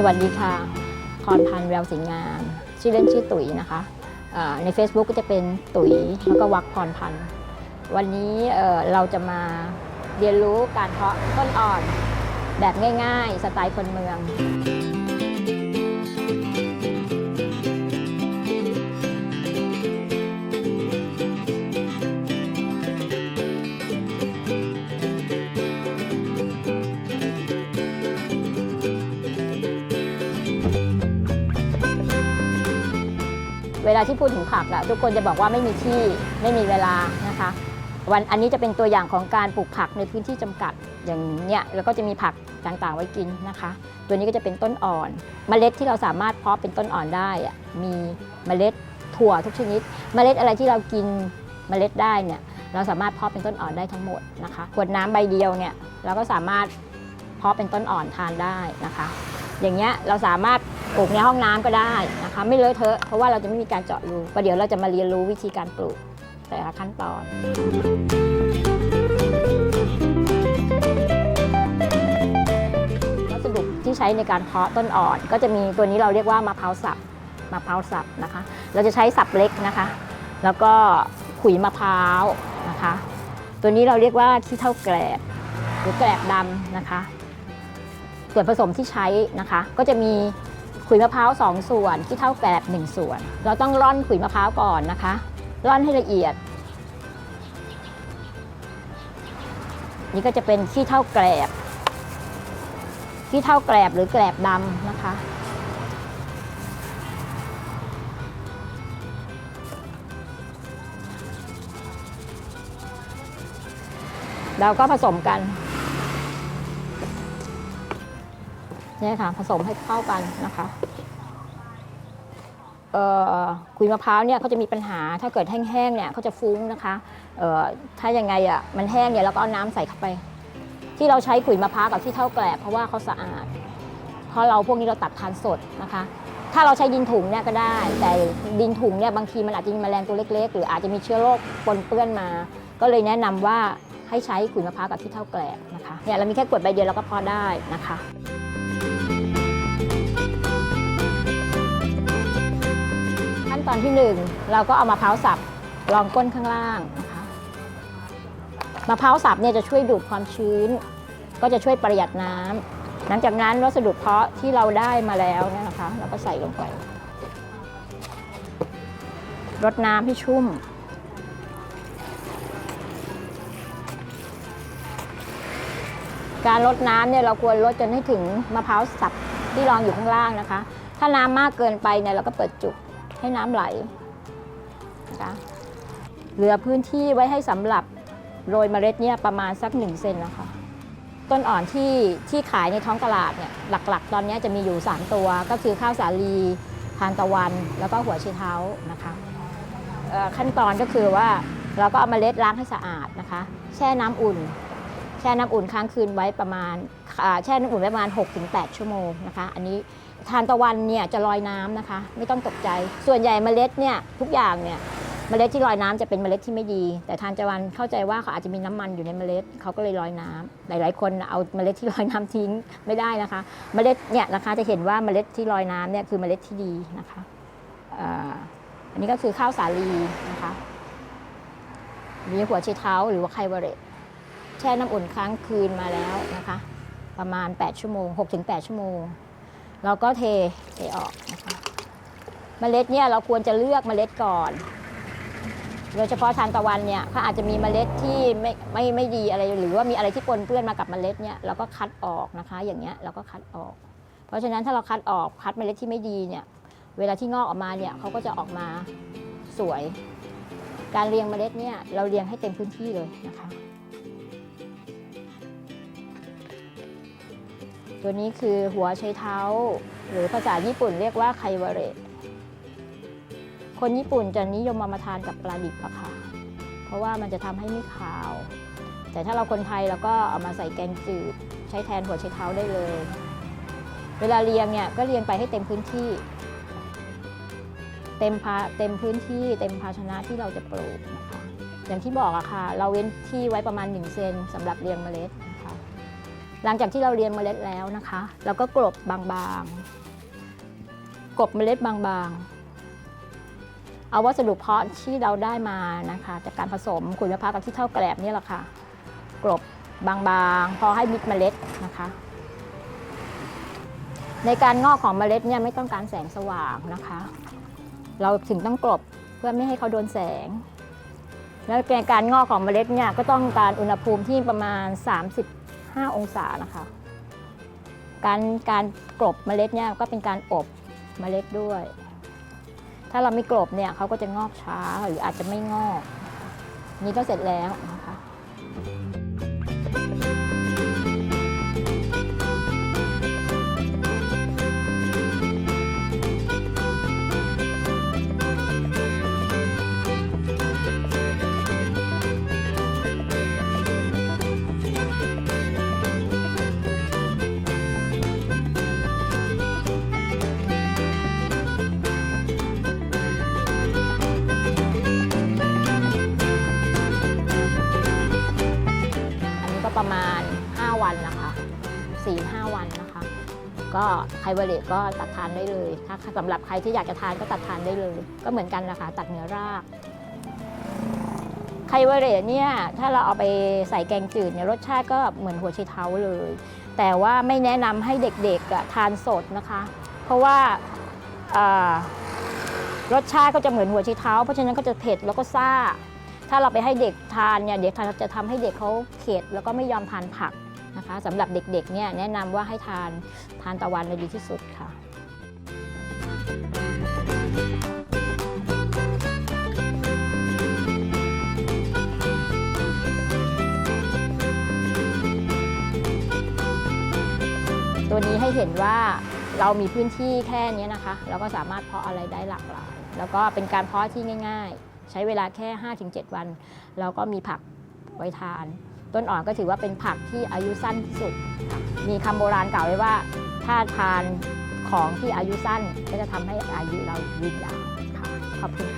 สวัสดีค่ะ พรพันธ์แววสิงงาม ชื่อเล่นชื่อตุ๋ยนะคะใน Facebook ก็จะเป็นตุ๋ยแล้วก็วักพรพันธ์ วันนี้เอ่อเราจะมาเรียนรู้การเพาะต้นอ่อน แบบง่ายๆ สไตล์คนเมือง เวลาที่พูดถึงผักอะทุกคนจะบอกว่าไม่มีที่ไม่มีเวลานะคะ วันอันนี้จะเป็นตัวอย่างของการปลูกผักในพื้นที่จำกัดอย่างเนี้ยแล้วก็จะมีผักต่างๆไว้กินนะคะ ตัวนี้ก็จะเป็นต้นอ่อนเมล็ดที่เราสามารถเพาะเป็นต้นอ่อนได้อะมีเมล็ดถั่วทุกชนิดเมล็ดอะไรที่เรากินเมล็ดได้เนี่ยเราสามารถเพาะเป็นต้นอ่อนได้ทั้งหมดนะคะขวดน้ำใบเดียวเนี่ยเราก็สามารถเพาะเป็นต้นอ่อนทานได้นะคะ อย่างเงี้ยเราสามารถ ปลูกในห้องน้ำก็ได้นะคะไม่เลอะเทอะเพราะว่าเราจะไม่มีการเจาะรูประเดี๋ยวเราจะมาเรียนรู้วิธีการปลูกแต่ละขั้นตอนวัสดุที่ใช้ในการเพาะต้นอ่อน ก็จะมีตัวนี้เราเรียกว่ามะพร้าวสับมะพร้าวสับนะคะ เราจะใช้สับเล็กนะคะ แล้วก็ขุยมะพร้าวนะคะ ตัวนี้เราเรียกว่าขี้เท่าแกลบหรือแกลบดำนะคะ ส่วนผสมที่ใช้นะคะ ก็จะมี ขุยมะพร้าวสองส่วนขี้เท่าแกลบหนึ่งส่วน เราต้องร่อนขุยมะพร้าวก่อนนะคะ ร่อนให้ละเอียด นี่ก็จะเป็นขี้เท่าแกลบขี้เท่าแกลบหรือแกลบดำนะคะเราก็ผสมกัน เนี่ยค่ะ ผสมให้เข้ากันนะคะคุยมะพร้าวเนี่ยเขาจะมีปัญหาถ้าเกิดแห้งๆเนี่ยเขาจะฟุ้งนะคะเอ่อถ้ายังไงอะมันแห้งเนี่ยเราก็เอาน้ำใส่เข้าไป ที่เราใช้ขุยมะพร้าวกับที่เท่าแกลบเพราะว่าเขาสะอาด เพราะเราพวกนี้เราตัดทานสดนะคะ ถ้าเราใช้ดินถุงเนี่ยก็ได้ แต่ดินถุงเนี่ยบางทีมันอาจจะมีแมลงตัวเล็ก ๆ หรืออาจจะมีเชื้อโรคปนเปื้อนมา ก็เลยแนะนำว่าให้ใช้ขุยมะพร้าวกับที่เท่าแกลบนะคะเนี่ยเรามีแค่กวดใบเดียวเราก็พอได้นะคะ นตอนที่หนึ่งเราก็เอามะพร้าวสับรองก้นข้างล่างนะคะมะพร้าวสับเนี่ยจะช่วยดูดความชื้น ก็จะช่วยประหยัดน้ำหลังจากนั้นวัสดุเพาะที่เราได้มาแล้วเนี่ยนะคะ เราก็ใส่ลงไปรดน้ำให้ชุ่ม การลดน้ำเนี่ยเราควรลดจนให้ถึงมะพร้าวสับที่รองอยู่ข้างล่างนะคะ ถ้าน้ำมากเกินไปเนี่ยเราก็เปิดจุก ให้น้ำไหลนะคะเหลือพื้นที่ไว้ให้สำหรับโรยเมล็ดเนี่ยประมาณสักหนึ่งเซนนะคะต้นอ่อนที่ที่ขายในท้องตลาดเนี่ยหลักๆ ตอนนี้จะมีอยู่ 3 ตัว ก็คือข้าวสาลีทานตะวัน แล้วก็หัวไชเท้านะคะขั้นตอนก็คือว่าเราก็เอาเมล็ดล้างให้สะอาดนะคะ แช่น้ำอุ่น แช่น้ำอุ่นค้างคืนไว้ประมาณ แช่น้ำอุ่นไว้ประมาณ 6-8 ชั่วโมงนะคะ อันนี้ทานตะวันเนี่ยจะลอยน้ำนะคะ ไม่ต้องตกใจ ส่วนใหญ่เมล็ดเนี่ยทุกอย่างเนี่ยเมล็ดที่ลอยน้ำจะเป็นเมล็ดที่ไม่ดี แต่ทานตะวันเข้าใจว่าเขาอาจจะมีน้ำมันอยู่ในเมล็ดเขาก็เลยลอยน้ำหลาย ๆ คนเอาเมล็ดที่ลอยน้ำทิ้งไม่ได้นะคะ เมล็ดเนี่ยนะคะจะเห็นว่าเมล็ดที่ลอยน้ำเนี่ยคือเมล็ดที่ดีนะคะอันนี้ก็คือข้าวสาลีนะคะมีหัวไชเท้าหรือว่าไคเวเรตแช่น้ำอุ่นค้างคืนมาแล้วนะคะ ประมาณ 8 ชั่วโมง 6-8 ชั่วโมง เราก็เทเทออกนะคะเมล็ดเนี่ยเราควรจะเลือกเมล็ดก่อน โดยเฉพาะทานตะวันเนี่ยเขาอาจจะมีเมล็ดที่ไม่ไม่ไม่ดีอะไรหรือว่ามีอะไรที่ปนเปื้อนมากับเมล็ดเนี่ยเราก็คัดออกนะคะ อย่างเงี้ยเราก็คัดออก เพราะฉะนั้นถ้าเราคัดออกคัดเมล็ดที่ไม่ดีเนี่ยเวลาที่งอกออกมาเนี่ยเขาก็จะออกมาสวย การเรียงเมล็ดเนี่ยเราเรียงให้เต็มพื้นที่เลยนะคะ ตัวนี้คือหัวไชเท้า หรือภาษาญี่ปุ่นเรียกว่าไควาเระคนญี่ปุ่นจะนิยมมามาทานกับปลาดิบอะค่ะ เพราะว่ามันจะทำให้ไม่ขาว แต่ถ้าเราคนไทยเราก็เอามาใส่แกงจืดใช้แทนหัวไชเท้าได้เลย เวลาเรียงเนี่ยก็เรียงไปให้เต็มพื้นที่ เต็มพาเต็มพื้นที่ เต็มภาชนะที่เราจะปลูกนะคะอย่างที่บอกอะค่ะ เราเว้นที่ไว้ประมาณ1เซนสำหรับเรียงเมล็ด หลังจากที่เราเรียนเมล็ดแล้วนะคะ เราก็กลบบางๆ กลบเมล็ดบางๆ เอาวัสดุเพาะที่เราได้มานะคะ จากการผสมขุยมะพร้าวกับที่เท่าแกลบนี่แหละค่ะ กลบบางๆ พอให้มิดเมล็ดนะคะ ในการงอกของเมล็ดเนี่ยไม่ต้องการแสงสว่างนะคะ เราถึงต้องกลบเพื่อไม่ให้เขาโดนแสง แล้วในการงอกของเมล็ดเนี่ยก็ต้องการอุณหภูมิที่ประมาณ 5 องศานะคะ การการกรบเมล็ดเนี่ยก็เป็นการอบเมล็ดด้วย ถ้าเราไม่กรบเนี่ยเขาก็จะงอกช้าหรืออาจจะไม่งอก นี่ก็เสร็จแล้ว ก็ไคเวเลตก็ตัดทานได้เลยถ้าสำหรับใครที่อยากจะทานก็ตัดทานได้เลย ก็เหมือนกันนะคะตัดเนื้อรากไคเวเลตเนี่ยถ้าเราเอาไปใส่แกงจืดเนี่ยรสชาติก็เหมือนหัวไชเท้าเลย แต่ว่าไม่แนะนำให้เด็กๆทานสดนะคะ เพราะว่ารสชาติก็จะเหมือนหัวไชเท้า เพราะฉะนั้นก็จะเผ็ดแล้วก็ซ่า ถ้าเราไปให้เด็กทานเนี่ยเด็กทานจะทำให้เด็กเขาเข็ดแล้วก็ไม่ยอมทานผัก นะคะสำหรับเด็กๆเนี่ยแนะนำว่าให้ทานทานตะวันเลยดีที่สุดค่ะตัวนี้ให้เห็นว่าเรามีพื้นที่แค่นี้นะคะ เราก็สามารถเพาะอะไรได้หลากหลาย แล้วก็เป็นการเพาะที่ง่าย ๆ ใช้เวลาแค่ 5-7 วันแล้วก็มีผักไว้ทาน ต้นอ่อนก็ถือว่าเป็นผักที่อายุสั้นที่สุด มีคำโบราณกล่าวไว้ว่า ถ้าทานของที่อายุสั้นก็จะทำให้อายุเรายืนยาวค่ะขอบคุณค่ะ